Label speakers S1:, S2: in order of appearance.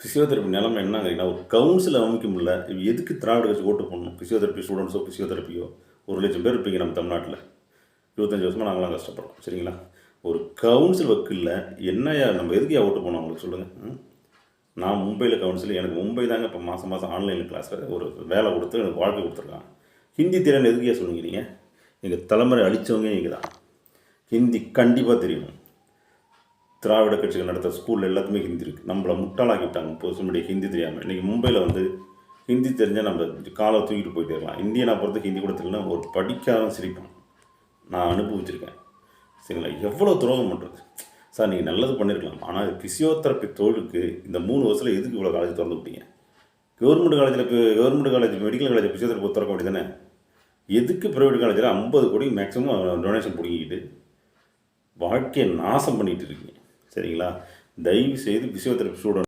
S1: Physiotherapy நிலமை என்னங்கன்னா ஒரு council அமைக்க முடியல. இவ எதுக்கு திராவிட கட்சி ஓட்டு போடணும்? ஃபிசியோதெரப்பி ஸ்டூடெண்ட்ஸோ ஃபிசியோதெரப்பியோ ஒரு லட்சம் பேர் இருப்பீங்க நம்ம தமிழ்நாட்டில். இருபத்தஞ்சி வருஷமாக நாங்களாம் கஷ்டப்படுறோம். சரிங்களா? ஒரு கவுன்சில் வக்கில்ல என்னையா நம்ம எதுக்கு ஓட்டு போனோம் அவங்களுக்கு சொல்லுங்கள் நான் மும்பையில் கவுன்சில் எனக்கு மும்பை தாங்க இப்போ மாதம் மாதம் ஆன்லைன் கிளாஸில் ஒரு வேலை கொடுத்து எனக்கு வாழ்க்கை கொடுத்துருக்காங்க. ஹிந்தி திறன் எதுக்கே சொல்லுங்க நீங்கள் எங்கள் தலைமுறை அழித்தவங்க இங்கே தான் ஹிந்தி கண்டிப்பாக தெரியணும் திராவிட கட்சிகள் நடத்துகிற ஸ்கூலில் எல்லாத்துமே ஹிந்தி இருக்குது நம்மளை முட்டாளாக்கி விட்டாங்க முப்பது ஹிந்தி தெரியாமல் இன்றைக்கி மும்பையில் வந்து ஹிந்தி தெரிஞ்சால் நம்ம காலை தூக்கிட்டு போயிட்டே இருக்கலாம். இந்தியனை பொறுத்து ஹிந்தி கூட தெரியலனா ஒரு படிக்காத சிரிப்பான். நான் அனுபவிச்சிருக்கேன். சரிங்களா? எவ்வளோ துரோகம் பண்ணுறது சார் நீங்கள் நல்லது பண்ணியிருக்கலாம் ஆனால் ஃபிசியோதெரப்பி தொழிலுக்கு இந்த மூணு வருஷத்தில் எதுக்கு இவ்வளோ காலேஜ் திறந்து விட்டீங்க? கவர்மெண்ட் காலேஜில் இப்போ government college medical college physiotherapy திறக்க வேண்டியதானே எதுக்கு ப்ரைவேட் காலேஜில் ஐம்பது கோடி மேக்ஸிமம் டொனேஷன் பிடிங்கிட்டு வாழ்க்கையை நாசம் பண்ணிகிட்டு இருக்கீங்க? சரிங்களா? தயவு செய்து பிசியோதெரபி ஸ்டூடெண்ட்